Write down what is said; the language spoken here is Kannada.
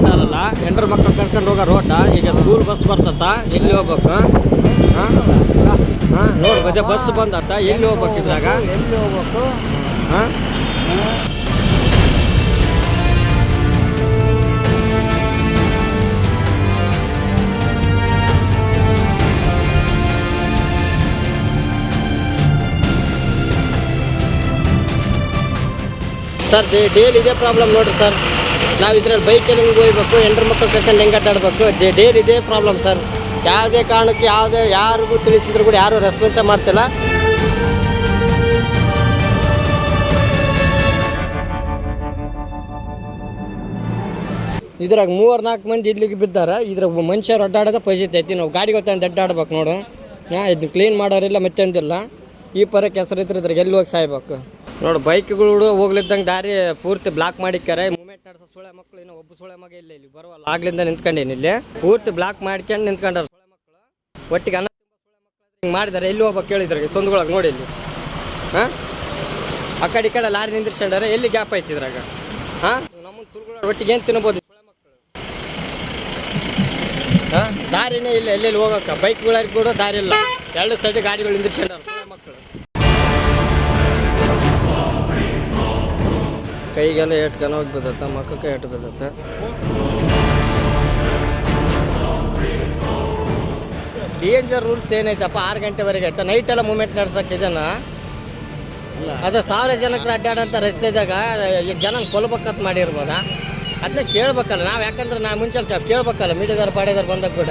ಹಾಕ್ಕೊಂಡಾರಲ್ಲ ಹೆಂಡ್ರ ಮಕ್ಕಳು ಕರ್ಕೊಂಡು ಹೋಗೋ ರೋಟ. ಈಗ ಸ್ಕೂಲ್ ಬಸ್ ಬರ್ತತ್ತ ಎಲ್ಲಿ ಹೋಗ್ಬೇಕು? ಹಾಂ? ಹಾಂ? ನೋಡಿ ಮತ್ತೆ ಬಸ್ ಬಂದತ್ತ, ಎಲ್ಲಿ ಹೋಗ್ಬೇಕು ಇದ್ರಾಗ? ಎಲ್ಲಿ ಹೋಗ್ಬೇಕು ಹಾಂ? ಸರ್ ಡೇಲಿ ಇದೇ ಪ್ರಾಬ್ಲಮ್ ನೋಡಿರಿ ಸರ್. ನಾವು ಇದ್ರಲ್ಲಿ ಬೈಕಲ್ಲಿ ಹಿಂಗೆ ಹೋಗ್ಬೇಕು, ಹೆಂಡ್ರ ಮಕ್ಕಳು ಕರ್ಕೊಂಡು ಹೆಂಗೆ ಅಡ್ಡಾಡ್ಬೇಕು ಡೇಲಿ ಇದೇ ಪ್ರಾಬ್ಲಮ್ ಸರ್ ಯಾವುದೇ ಕಾರಣಕ್ಕೆ ಯಾವುದೇ ಯಾರಿಗೂ ತಿಳಿಸಿದ್ರು ಕೂಡ ಯಾರೂ ರೆಸ್ಪಾನ್ಸೇ ಮಾಡ್ತಿಲ್ಲ. ಇದ್ರಾಗ ಮೂರು ನಾಲ್ಕು ಮಂದಿ ಇಲ್ಲಿಗೆ ಬಿದ್ದಾರೆ. ಇದ್ರಾಗ ಮನುಷ್ಯರು ಅಡ್ಡಾಡೋದ ಪರಿಸ್ಥಿತಿ ಐತಿ. ನಾವು ಗಾಡಿ ಗೊತ್ತಂದು ಅಡ್ಡಾಡ್ಬೇಕು ನೋಡು. ಹಾಂ ಇದನ್ನ ಕ್ಲೀನ್ ಮಾಡೋರಿಲ್ಲ, ಮತ್ತೊಂದಿಲ್ಲ. ಈ ಪರ ಹೆಸರು ಇದ್ರೆ ಇದ್ರಾಗ ಎಲ್ಲಿ ಹೋಗಿ ಸಾಯ್ಬೇಕು? ನೋಡು ಬೈಕ್ಗಳು ಹೋಗ್ಲಿದ್ದಂಗೆ ದಾರಿ ಪೂರ್ತಿ ಬ್ಲಾಕ್ ಮಾಡಿಕ್ಕಾರೆ ಸುಳೆ ಮಕ್ಕಳು ಇನ್ನೂ ಒಬ್ಬ ಸುಳೆ ಮಗ ಇಲ್ಲ ಇಲ್ಲಿ, ಬರುವಲ್ಲ. ಆಗ್ಲಿಂದ ನಿಂತ್ಕೊಂಡೇನಿ ಇಲ್ಲಿ? ಪೂರ್ತಿ ಬ್ಲಾಕ್ ಮಾಡ್ಕೊಂಡು ನಿಂತ್ಕೊಂಡಾರ ಸುಳೆ ಮಕ್ಕಳು ಒಟ್ಟಿಗೆ ಅನ್ನ ಹಿಂಗೆ ಮಾಡಿದ್ದಾರೆ ಎಲ್ಲಿ ಹೋಗ್ಬೇಕು ಕೇಳಿದ್ರಾಗ ಸಂದುಗೊಳಗೆ ನೋಡಿ ಇಲ್ಲಿ. ಹಾಂ? ಆ ಕಡೆ ಈ ಕಡೆ ಲಾರಿ ನಿಂದಿರ್ಸ್ಕೊಂಡಾರೆ, ಎಲ್ಲಿ ಗ್ಯಾಪ್ ಐತಿ ಇದ್ರಾಗ? ಹಾಂ? ನಮ್ಮನ್ನು ತುರ್ಗುಳ ಒಟ್ಟಿಗೆ ಏನು ತಿನ್ಬೋದು ಸುಳೆ ಮಕ್ಕಳು ಹಾಂ? ದಾರಿನೇ ಇಲ್ಲ, ಎಲ್ಲೆಲ್ಲಿ ಹೋಗೋಕೆ ಬೈಕ್ಗಳಿಗೆ ಕೂಡ ದಾರಿ ಇಲ್ಲ. ಎರಡು ಸೈಡ್ ಗಾಡಿಗಳು ನಿಂದಿರ್ಸ್ಕೊಂಡಾರ ಕೈಗೆಲ್ಲ ಏಟ್ಕನ ಹೋಗಿ ಬಿದ್ದತ್ತ ಮಕ್ಕಕ್ಕೆ ಏಟು ಬಿದ್ದತ್ತ ಡೇಂಜರ್ ರೂಲ್ಸ್ ಏನೈತಪ್ಪ? ಆರು ಗಂಟೆವರೆಗೆ ಆಯ್ತಾ? ನೈಟ್ ಎಲ್ಲ ಮೂಮೆಂಟ್ ನಡ್ಸಕ್ಕೆ ಇದನ್ನ? ಅದೇ ಸಾವಿರ ಜನಕ್ಕೆ ಅಡ್ಡಾಡಂತ ರಸ್ತೆದಾಗ ಈ ಜನ ಕೊಲ್ಬೇಕಂತ ಮಾಡಿರ್ಬೋದಾ? ಅದನ್ನ ಕೇಳ್ಬೇಕಲ್ಲ ನಾವು ಯಾಕಂದ್ರೆ ನಾ ಮುಂಚೆ ಕೇಳ್ಬೇಕಲ್ಲ ಮೀಡಿಯಾದವ್ರು ಪಾಡಿದವ್ರು ಬಂದಾಗ ಕೂಡ.